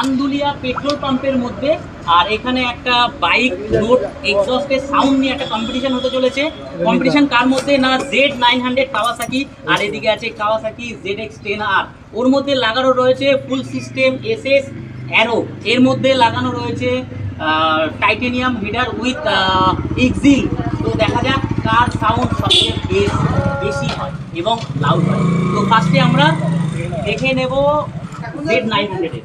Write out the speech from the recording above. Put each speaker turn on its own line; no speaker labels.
Andulia petrol পাম্পের মধ্যে, আর এখানে একটা বাইক রোড এক্সস্টের সাউন্ড নিয়ে একটা কম্পিটিশন হতে চলেছে। কম্পিটিশন কার মধ্যে? না জেড নাইন হান্ড্রেড কাওয়াসাকি আর এদিকে আছে কাওয়াসাকি জেড এক্স টেন আর ওর মধ্যে লাগানো রয়েছে full system S S arrow এর মধ্যে লাগানো রয়েছে টাইটেনিয়াম হিডার উইথ এক্সিল তো দেখা যাক কার সাউন্ড সবচেয়ে বেশ, বেশি হয় এবং লাউড হয়। তো ফার্স্টে আমরা দেখে নেব জেড নাইন হান্ড্রেডের